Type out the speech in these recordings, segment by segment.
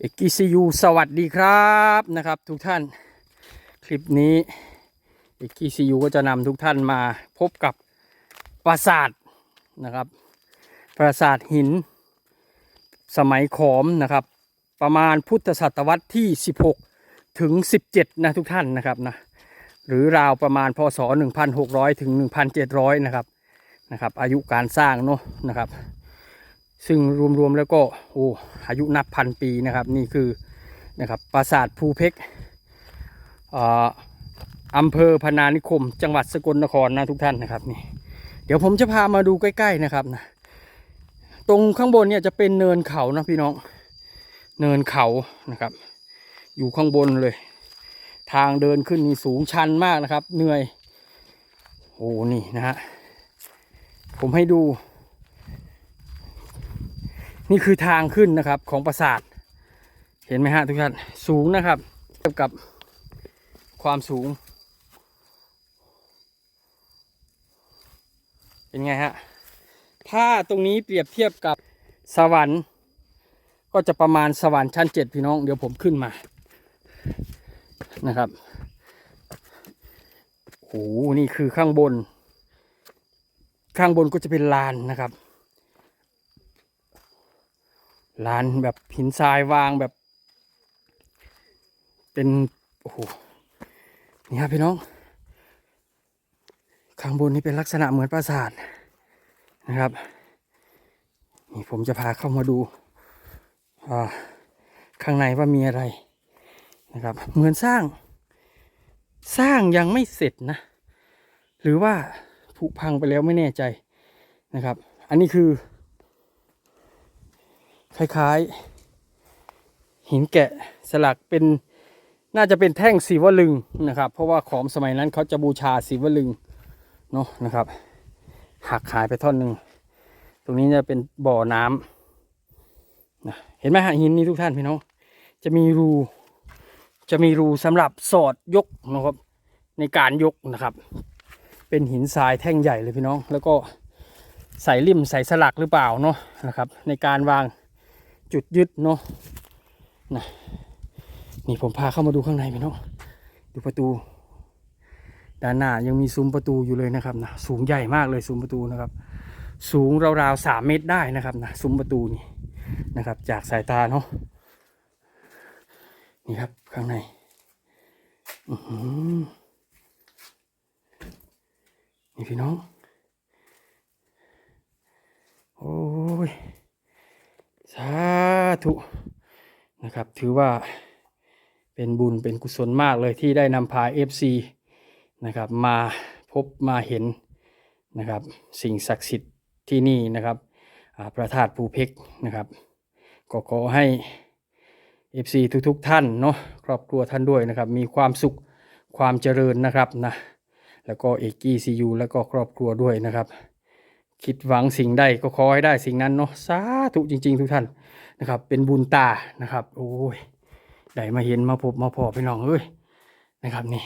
เอกกิซียูสวัสดีครับนะครับทุกท่านคลิปนี้เอกกิซียูก็จะนำทุกท่านมาพบกับปราสาทนะครับ ปราสาทหิน สมัยขอมนะครับ ประมาณพุทธศตวรรษที่ 16 ถึง 17 นะทุกท่านนะครับนะหรือราวประมาณพศ 1,600 ถึง 1,700 นะครับนะครับ อายุการสร้างเนาะนะครับ ซึ่งรวมๆแล้วก็โอ้อายุนับพันปีนะครับ นี่คือนะครับปราสาทภูเพกอ่าอำเภอพนานิคม จังหวัดสกลนครนะทุกท่านนะครับนี่เดี๋ยวผมจะพามาดูใกล้ ๆนะครับนะตรงข้างบนเนี่ยจะเป็นเนินเขานะพี่น้องเนินเขานะครับ อยู่ข้างบนเลย ทางเดินขึ้นนี่สูงชันมากนะครับ เหนื่อยโอ้นี่นะฮะผมให้ดู นี่คือทางขึ้นนะครับของปราสาท เห็นไหมฮะทุกท่านสูงนะครับเทียบกับความสูง เป็นไงฮะถ้าตรงนี้เปรียบเทียบกับสวรรค์ ก็จะประมาณสวรรค์ชั้นเจ็ดพี่น้องเดี๋ยวผมขึ้นมานะครับโอ้โหนี่คือข้างบน ข้างบนก็จะเป็นลานนะครับ ลานแบบหินทรายวางแบบ เป็นโอ้โหนี่ครับพี่น้อง ข้างบนนี่เป็นลักษณะเหมือนปราสาทนะครับ นี่ผมจะพาเข้ามาดูาข้างในว่ามีอะไรนะครับ เหมือนสร้าง สร้างยังไม่เสร็จนะ หรือว่าผุพังไปแล้วไม่แน่ใจนะครับ อันนี้คือ คล้ายๆ หินแกะสลักเป็นน่าจะเป็นแท่งสีวลึงนะครับ เพราะว่าของสมัยนั้นเขาจะบูชาสีวลึงเนาะนะครับหักหายไปท่อนหนึ่งตรงนี้จะเป็นบ่อน้ำนะเห็นไหมฮะหินนี้ทุกท่านพี่น้องจะมีรูจะมีรูสำหรับสอดยกนะครับ ในการยกนะครับ เป็นหินทรายแท่งใหญ่เลยพี่น้อง แล้วก็ใส่ริมใส่สลักหรือเปล่าเนาะนะครับ ในการวาง จุดยึดเนาะนะนี่ผมพาเข้ามาดูข้างในพี่น้องดูประตู ด้านหน้ายังมีซุ้มประตูอยู่เลยนะครับนะสูงใหญ่มากเลยซุ้มประตูนะครับ สูงราวๆสามเมตรได้นะครับนะซุ้มประตูนี่นะครับ จากสายตาเนาะนี่ครับข้างในอื้อหือนี่พี่น้อง โอ้ย สาธุนะครับ ถือว่าเป็นบุญเป็นกุศลมากเลยที่ได้นำพา FC นะครับมาพบมาเห็นนะครับสิ่งศักดิ์สิทธิ์ที่นี่นะครับพระธาตุภูเพกนะครับก็ขอให้ FC ทุกๆทท่านเนาะครอบครัวท่านด้วยนะครับ มีความสุขความเจริญนะครับนะแล้วก็เอกกี้ซียูแล้วก็ครอบครัวด้วยนะครับ คิดหวังสิ่งใดก็ขอให้ได้สิ่งนั้นเนาะสาธุจริง ๆ ทุกท่านนะครับ เป็นบุญตานะครับ โอ้ยได้มาเห็นมาพบมาพอพี่น้องเอ้ยนะครับนี่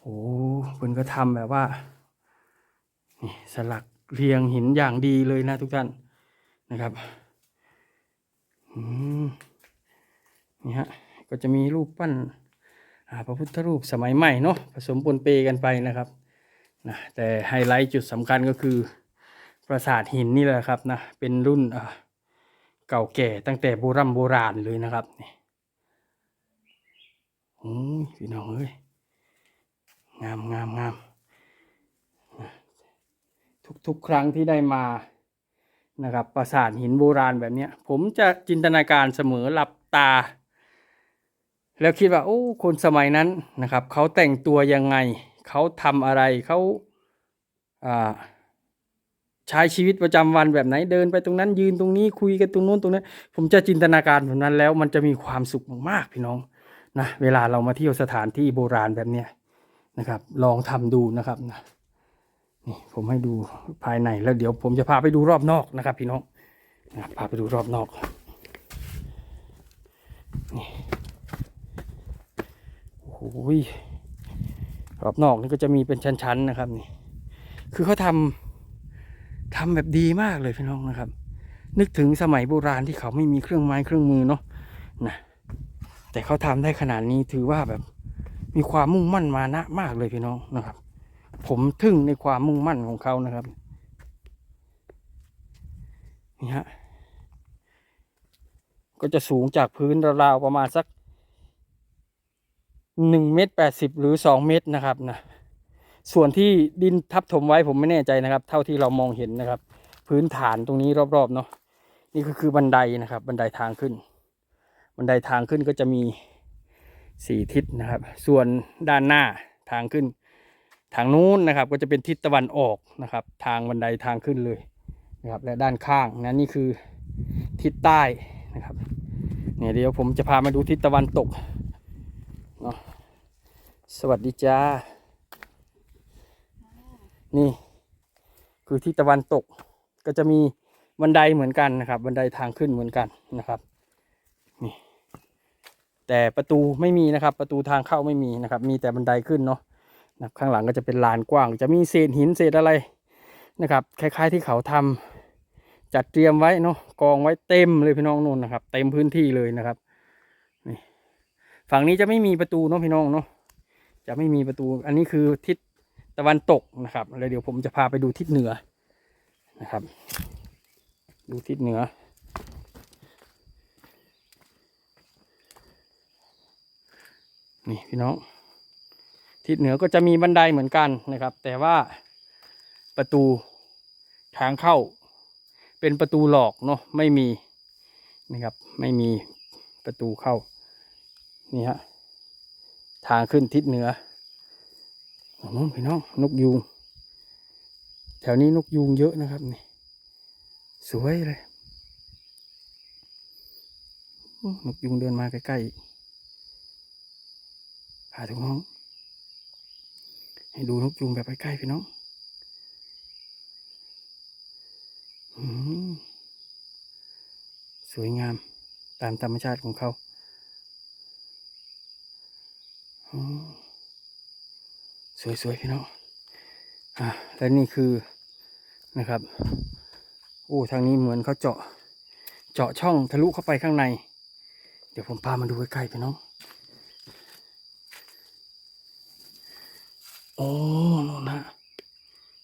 โอ้เพิ่นก็ทำแบบว่านี่สลักเรียงหินอย่างดีเลยนะทุกท่านนะครับอนี่ฮะก็จะมีรูปปั้นอาพระพุทธรูปสมัยใหม่เนาะผสมปนเปกันไปนะครับ นะแต่ไฮไลท์จุดสำคัญก็คือปราสาทหินนี่แหละครับนะเป็นรุ่นเก่าแก่ตั้งแต่โบรโบราณเลยนะครับนี่โอ้ยพี่น้องเอ้ยงามงามงามนะทุกครั้งที่ได้มานะครับปราสาทหินโบราณแบบนี้ผมจะจินตนาการเสมอหลับตา แล้วคิดว่าโอ้คนสมัยนั้นนะครับ เขาแต่งตัวยังไง เขาทำอะไรเขาอ่าใช้ชีวิตประจำวันแบบไหนเดินไปตรงนั้น ยืนตรงนี้คุยกันตรงนู้นตรงนั้น ผมจะจินตนาการแบบนั้นแล้วมันจะมีความสุขมากๆพี่น้องนะเวลาเรามาเที่ยวสถานที่โบราณแบบเนี้ยนะครับ ลองทำดูนะครับนะนี่ผมให้ดูภายในแล้วเดี๋ยวผมจะพาไปดูรอบนอกนะครับ พี่น้องนะพาไปดูรอบนอกนี่โอ้โห รอบนอกนี่ก็จะมีเป็นชั้นๆนะครับนี่คือเขาทำทำแบบดีมากเลยพี่น้องนะครับ นึกถึงสมัยโบราณที่เขาไม่มีเครื่องไม้เครื่องมือเนาะนะแต่เขาทำได้ขนาดนี้ถือว่าแบบมีความมุ่งมั่นมานะมากเลยพี่น้องนะครับ ผมทึ่งในความมุ่งมั่นของเขานะครับนี่ฮะก็จะสูงจากพื้นราวๆประมาณสัก หนึ่งเมตรแปดสิบหรือสองเมตรนะครับนะส่วนที่ดินทับถมไว้ผมไม่แน่ใจนะครับ เท่าที่เรามองเห็นนะครับ พื้นฐานตรงนี้รอบๆเนาะนี่ก็คือบันไดนะครับ บันไดทางขึ้น บันไดทางขึ้นก็จะมีสี่ทิศนะครับ ส่วนด้านหน้าทางขึ้น ทางนู้นนะครับ ก็จะเป็นทิศตะวันออกนะครับ ทางบันไดทางขึ้นเลยนะครับ และด้านข้างนะนี่คือทิศใต้นะครับเนี่ยเดี๋ยวผมจะพามาดูทิศตะวันตก เนาะสวัสดีจ้า นี่ คือทิศตะวันตกก็จะมีบันไดเหมือนกันนะครับ บันไดทางขึ้นเหมือนกันนะครับนี่แต่ประตูไม่มีนะครับ ประตูทางเข้าไม่มีนะครับ มีแต่บันไดขึ้นเนาะนะข้างหลังก็จะเป็นลานกว้าง จะมีเศษหินเศษอะไรนะครับ คล้าย ๆที่เขาทำจัดเตรียมไว้เนาะกองไว้เต็มเลยพี่น้องนู่นนะครับ เต็มพื้นที่เลยนะครับ ฝั่งนี้จะไม่มีประตูเนาะพี่น้องเนาะจะไม่มีประตู อันนี้คือทิศตะวันตกนะครับแล้วเดี๋ยวผมจะพาไปดูทิศเหนือนะครับ ดูทิศเหนือ นี่พี่น้อง ทิศเหนือก็จะมีบันไดเหมือนกันนะครับ แต่ว่าประตูทางเข้า เป็นประตูหลอกเนาะไม่มีนะครับ ไม่มีประตูเข้า นี่ฮะ ทางขึ้นทิศเหนือโอ้โหพี่น้องนกยูง แถวนี้นกยูงเยอะนะครับนี่ สวยเลย นกยุงเดินมาใกล้ๆอีกพาทุกน้อง ให้ดูนกยุงแบบใกล้ๆพี่น้องสวยงามตามธรรมชาติของเขาอืม สวยๆพี่น้องอะและนี่คือนะครับโอ้ทางนี้เหมือนเขาเจาะ เจาะช่องทะลุเข้าไปข้างใน เดี๋ยวผมพามาดูใกล้ๆพี่น้องโอ้นู่นนะ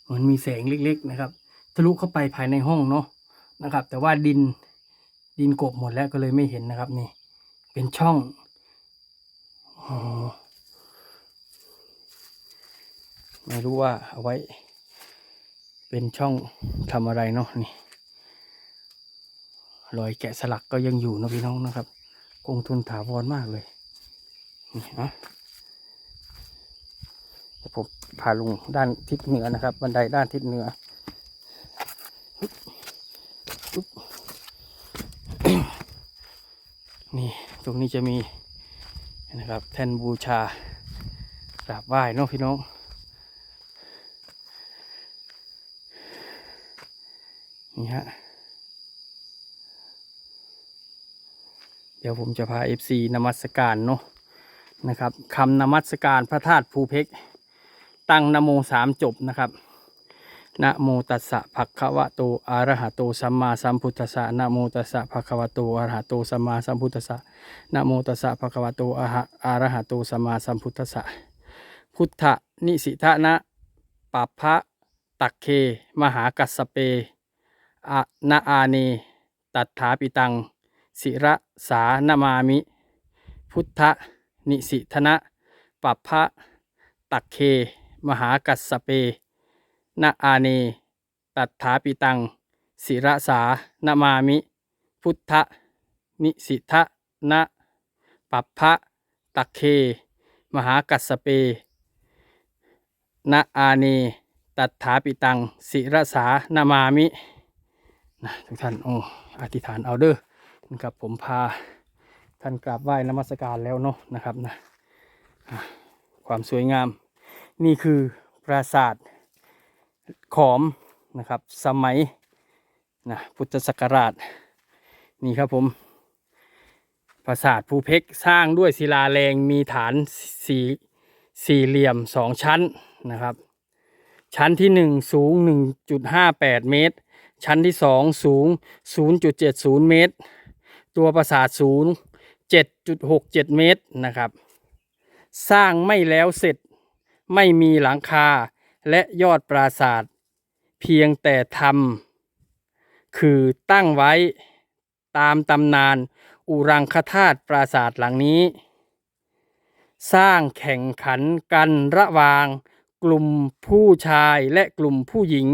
เหมือนมีแสงเล็กๆนะครับ ทะลุเข้าไปภายในห้องเนาะนะครับ แต่ว่าดินดินกบหมดแล้วก็เลยไม่เห็นนะครับนี่ เป็นช่องออ ไม่รู้ว่าเอาไว้ เป็นช่องทำอะไรเนาะนี่รอยแกะสลักก็ยังอยู่นะพี่น้องนะครับ คงทุนถาวรมากเลยนี่นะเดี๋ยวผมพาลงด้านทิศเหนือนะครับ บันไดด้านทิศเหนือนี่ตรงนี้จะมีนะครับ แท่นบูชากราบไหว้เนาะพี่น้อง ฮะ เดี๋ยวผมจะพา FC นมัสการเนาะนะครับคำนมัสการพระธาตุภูเพกตั้งนโมสามจบนะครับนะโมตัสสะภะคะวะโตอะระหะโตสัมมาสัมพุทธัสสะนะโมตัสสะภะคะวะโตอะระหะโตสัมมาสัมพุทธัสสะนะโมตัสสะภะคะวะโตอะหะอะระหะโตสัมมาสัมพุทธัสสะพุทธนิสิทะนะปัพพะตักเค มหากัสสเป อะนาอาเนตัฏฐาปิตังศิระสานามามิ พุทธนิสิธนะปัพพะตักเค มหากัสสเปนาอาเนตัฏฐาปิตังศิระสานามามิ พุทธนิสิทะนะปัพพะตักเค มหากัสสเปนาอาเนตัฏฐาปิตังศิระสานามามิ นะทุกท่านโอ้อธิษฐานเอาเด้อนะครับผมพาท่านกราบไหว้นมัสการแล้วเนาะนะครับนะความสวยงาม นี่คือปราสาทขอมนะครับสมัยนะพุทธศักราชนี่ครับผมปราสาทภูเพกสร้างด้วยศิลาแรงมีฐานสี่สี่เหลี่ยมสองชั้นนะครับ ชั้นที่หนึ่งสูงหนึ่งจุดห้าแปดเมตร ชั้นที่สองสูง 0.70 เมตร ตัวปราสาทสูง 7.67 เมตรนะครับ สร้างไม่แล้วเสร็จไม่มีหลังคาและยอดปราสาท เพียงแต่ทำคือตั้งไว้ตามตำนานอุรังคธาตุปราสาทหลังนี้ สร้างแข่งขันกันระหว่างกลุ่มผู้ชายและกลุ่มผู้หญิง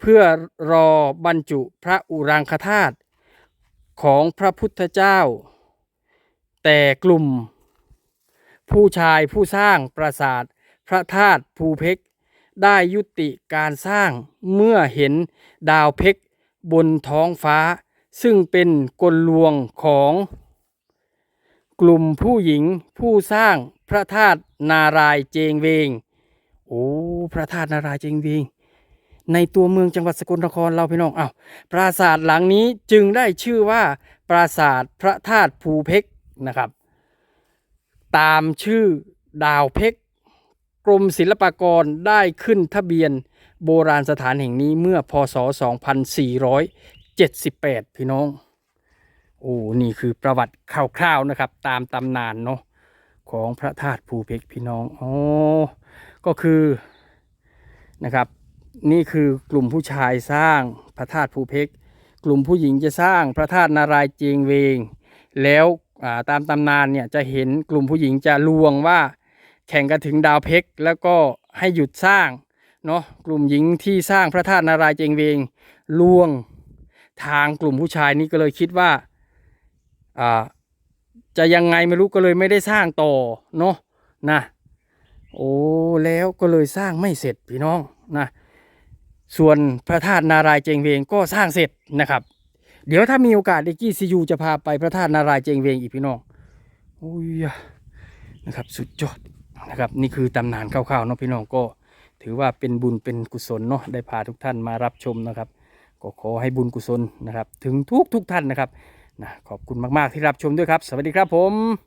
เพื่อรอบรรจุพระอุรังคธาตุของพระพุทธเจ้า แต่กลุ่ม ผู้ชายผู้สร้างปราสาทพระธาตุภูเพกได้ยุติการสร้างเมื่อเห็นดาวเพกบนท้องฟ้า ซึ่งเป็นกลลวงของ กลุ่มผู้หญิงผู้สร้างพระธาตุนารายเจงเวง โอ้ พระธาตุนารายเจงเวง ในตัวเมืองจังหวัดสกลนครเราพี่น้องเอ้าปราสาทหลังนี้จึงได้ชื่อว่า ปราสาทพระธาตุภูเพกนะครับ ตามชื่อดาวเพกกรมศิลปากรได้ขึ้นทะเบียนโบราณสถานแห่งนี้เมื่อพศ 2478 พี่น้อง โอ้ นี่คือประวัติคร่าวๆนะครับ ตามตำนานเนาะของพระธาตุภูเพกพี่น้อง อ๋อ ก็คือนะครับ นี่คือกลุ่มผู้ชายสร้างพระธาตุภูเพกกลุ่มผู้หญิงจะสร้างพระธาตุนารายเจงเวง แล้วาตามตำนานเนี่ยจะเห็นกลุ่มผู้หญิงจะลวงว่าแข่งกันถึงดาวเพกแล้วก็ให้หยุดสร้างเนาะกลุ่มหญิงที่สร้างพระธาตุนารายเจงเวงลวงทางกลุ่มผู้ชายนี่ก็เลยคิดว่าอ่าจะยังไงไม่รู้ก็เลยไม่ได้สร้างต่อเนาะนะโอ้แล้วก็เลยสร้างไม่เสร็จพี่น้องนะ ส่วนพระธาตุนารายเจงเวงก็สร้างเสร็จนะครับ เดี๋ยวถ้ามีโอกาสเด็กกี้ซียูจะพาไปพระธาตุนารายเจงเวงอีกพี่น้องโอ้ยนะครับสุดยอดนะครับนี่คือตำนานคร่าวๆเนาะพี่น้องก็ถือว่าเป็นบุญเป็นกุศลเนาะได้พาทุกท่านมารับชมนะครับ ก็ขอให้บุญกุศลนะครับ ถึงทุกทุกท่านนะครับนะขอบคุณมากๆที่รับชมด้วยครับ สวัสดีครับผม